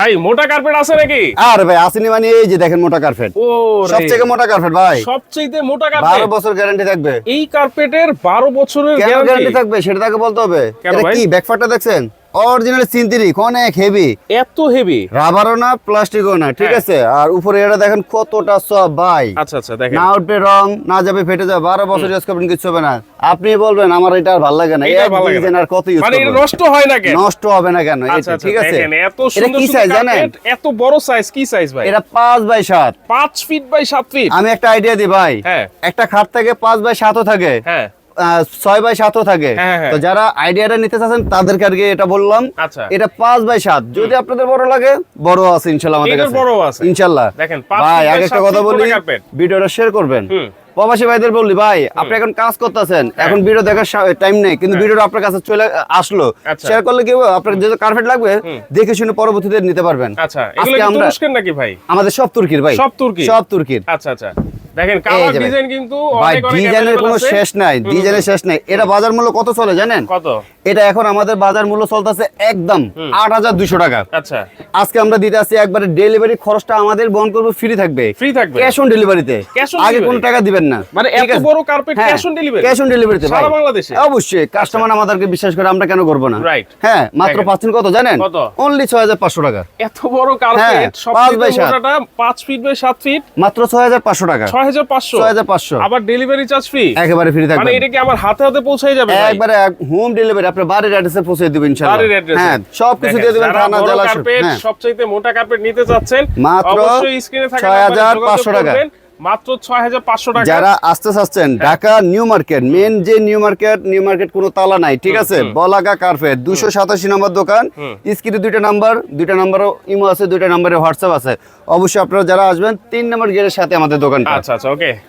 ভাই মোটা কার্পেট আছে নাকি? আর ভাই আসেনি মানে এই যে দেখেন মোটা কার্পেট ও সবথেকে মোটা কার্পেট ভাই। সবচেয়ে মোটা বারো কার্পেট বছর গ্যারান্টি থাকবে। এই কার্পেটের বারো বছরের গ্যারান্টি থাকবে? সেটা তাকে বলতে হবে। এটা? কি ব্যাকফারটা দেখছেন? অরিজিনাল সিনথেটিক অনেক হেভি এত হেভি রাবারও না প্লাস্টিকও না ঠিক হ্যাঁ। আছে? আর উপরে এটা দেখেন কতটা সব ভাই। আচ্ছা আচ্ছা দেখেন। না উঠবে রং না যাবে ফেটে যাবে বারো বছর ইউজ করবেন কিছু হবে না। আপনি বলবেন আমার এটা আর ভালো লাগে না। এটা ভালো লাগে না। আর কত ইউজ মানে এটা নষ্ট হয় না কেন? নষ্ট হবে না কেন? আচ্ছা এটা আচ্ছা ঠিক আছে? এত সুন্দর কি সাইজ জানেন? এত বড় সাইজ কি সাইজ ভাই? এটা পাঁচ বাই সাত। পাঁচ ফিট বাই সাত ফিট আমি একটা আইডিয়া দিই ভাই। হ্যাঁ। একটা খাট থেকে পাঁচ বাই সাতও থাকে। হ্যাঁ। ছয় বাই সাতও থাকে। হ্যাঁ, হ্যাঁ। তো যারা আইডিয়াটা নিতে চাচ্ছেন তাদেরকে আর এটা বললাম। আচ্ছা। এটা পাঁচ বাই সাত। যদি আপনাদের বড় লাগে বড় আছে ইনশাল্লাহ আমাদের কাছে। ইনশাল্লাহ। দেখেন, ভাই আগে একটা কথা বলি ভিডিওটা শেয়ার করবেন। প্রবাসী ভাইদের বললি ভাই আপনি এখন কাজ করতেছেন এখন ভিডিও দেখার টাইম নেই কিন্তু ভিডিওটা আপনার কাছে চলে আসলো। হ্যাঁ। আচ্ছা। শেয়ার করলে কি হবে? আপনার যেহেতু কার্পেট লাগবে দেখে শুনে পরবর্তীতে নিতে পারবেন। আচ্ছা এগুলো আমরা তুরস্কের নাকি ভাই? আমাদের সব তুর্কির ভাই। সব তুর্কি? সব তুর্কির। আচ্ছা আচ্ছা। দেখেন কালার ডিজাইন কিন্তু ভাই অনেক অনেক ডিজাইনের কোনো শেষ নাই ডিজাইনের শেষ নাই। এটা বাজার মূল্য কত চলে জানেন? কত? এটা এখন আমাদের বাজার মূল্য চলতেছে একদম আট হাজার দুশো টাকা। আচ্ছা। আজকে আমরা দিতে আসছি একবারে ডেলিভারি খরচটা আমাদের বহন করব ফ্রি থাকবে। ফ্রি থাকবে। ক্যাশ অন ডেলিভারিতে আগে কোনো টাকা দিবেন না। মানে এত বড় carpet cash on delivery cash on ডেলিভারিতে সারা বাংলাদেশে? অবশ্যই। কাস্টমার আমাদেরকে বিশ্বাস করে আমরা কেন করব না? Right. হ্যাঁ মাত্র। পাচ্ছেন কত জানেন? কত? অনলি ছয় হাজার পাঁচশো টাকা। এত বড় কার্পেট হ্যাঁ, সব পাঁচ মোটাটা 5 ফিট বাই 7 ফিট মাত্র ছয় হাজার পাঁচশো টাকা। 6500 ছয় হাজার পাঁচশো। আবার ডেলিভারি চার্জ ফ্রি একেবারে ফ্রি মানে থাকবে এটা কি আমার হাতে হাতে পৌঁছে যাবে একবারে হোম ডেলিভারি আপনার বাড়ির অ্যাড্রেসে পৌঁছে দিবেন ইনশাআল্লাহ। বাড়ির address হ্যাঁ সব কিছু দেখেন, দিয়ে দিবেন থানা জেলা হ্যাঁ। মোটা কার্পেট নিতে চাচ্ছেন মাত্র অবশ্যই স্ক্রিনে থাকা 6500 টাকা। মাত্র 6500 টাকা। যারা আসতে আসছেন ঢাকা নিউ মার্কেট মেন যে নিউ মার্কেট নিউ মার্কেট কোনো তালা নাই ঠিক আছে? বলাগা কার্পেট দুশো সাতাশি নম্বর দোকান স্ক্রিনে দুইটা নাম্বার দুইটা নাম্বারও ইমো আছে দুইটা নাম্বারে হোয়াটসঅ্যাপ আছে। অবশ্যই আপনারা যারা আসবেন তিন নম্বর গেটের সাথে আমাদের দোকানটা। আচ্ছা আচ্ছা ওকে।